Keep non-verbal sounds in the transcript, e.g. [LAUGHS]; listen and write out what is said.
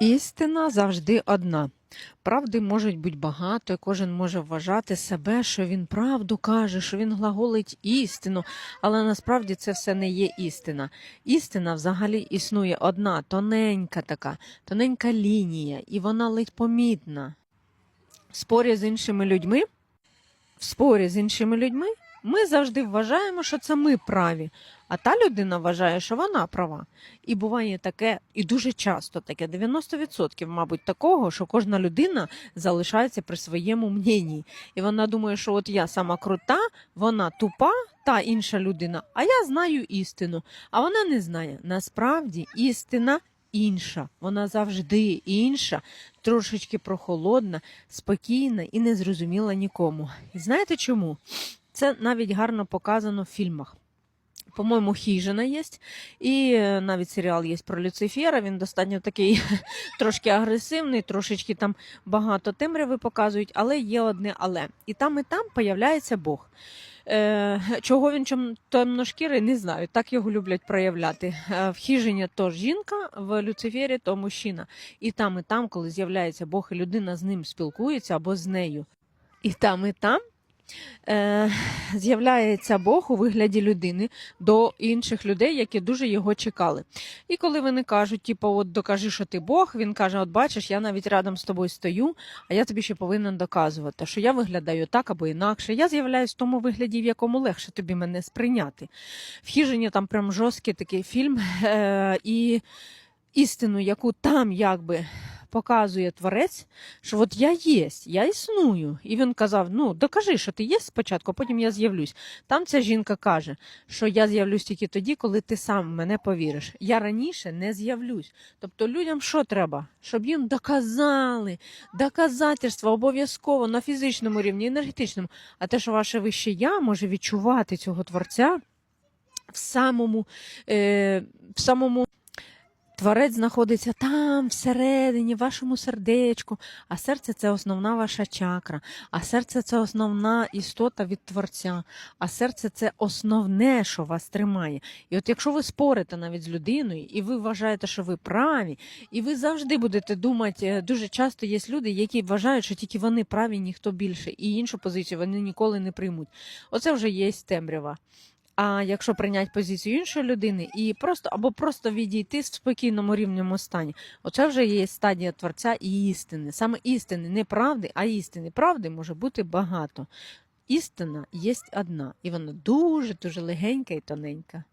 Істина завжди одна. Правди можуть бути багато, і кожен може вважати себе, що він правду каже, що він глаголить істину, але насправді це все не є істина. Істина взагалі існує одна, тоненька така, тоненька лінія, і вона ледь помітна. В спорі з іншими людьми, в спорі з іншими людьми ми завжди вважаємо, що це ми праві, а та людина вважає, що вона права. І буває таке, і дуже часто таке, 90%, мабуть, такого, що кожна людина залишається при своєму мненні. І вона думає, що от я сама крута, вона тупа, та інша людина, а я знаю істину. А вона не знає. Насправді істина інша. Вона завжди інша, трошечки прохолодна, спокійна і незрозуміла нікому. І знаєте чому? Це навіть гарно показано в фільмах. По-моєму, хижина є, і е, навіть серіал є про Люцифера. Він достатньо такий [LAUGHS] трошки агресивний, трошечки там багато темряви показують, але є одне але. І там, і там появляється Бог. Е, чого він темношкірий, не знаю. Так його люблять проявляти. Е, в хижині то жінка, в Люцифері то мужчина. І там, і там, коли з'являється Бог, і людина з ним спілкується або з нею. І там, і там е, з'являється Бог у вигляді людини до інших людей, які дуже його чекали. І коли вони кажуть, типу, от докажи, що ти Бог, він каже: От бачиш, я навіть рядом з тобою стою, а я тобі ще повинен доказувати, що я виглядаю так або інакше. Я з'являюсь в тому вигляді, в якому легше тобі мене сприйняти. В хижині там прям жорсткий такий фільм, [LAUGHS] е, і істину, яку там якби показує творець, що от я єсть, я існую. І він казав: ну докажи, що ти є спочатку, а потім я з'явлюсь. Там ця жінка каже, що я з'явлюсь тільки тоді, коли ти сам мене повіриш. Я раніше не з'явлюсь. Тобто людям що треба? Щоб їм доказали, доказательства обов'язково на фізичному рівні, енергетичному. А те, що ваше вище я може відчувати цього творця в самому, е, в самому. Творець знаходиться там, всередині, в вашому сердечку, а серце це основна ваша чакра, а серце це основна істота від Творця, а серце це основне, що вас тримає. І от якщо ви спорите навіть з людиною, і ви вважаєте, що ви праві, і ви завжди будете думати, е, дуже часто є люди, які вважають, що тільки вони праві, ніхто більше, і іншу позицію вони ніколи не приймуть. Оце вже є темрява. А якщо прийняти позицію іншої людини і просто або просто відійти в спокійному рівному стані, оце вже є стадія творця і істини. Саме істини, не правди, а істини. Правди може бути багато. Істина є одна, і вона дуже дуже легенька і тоненька.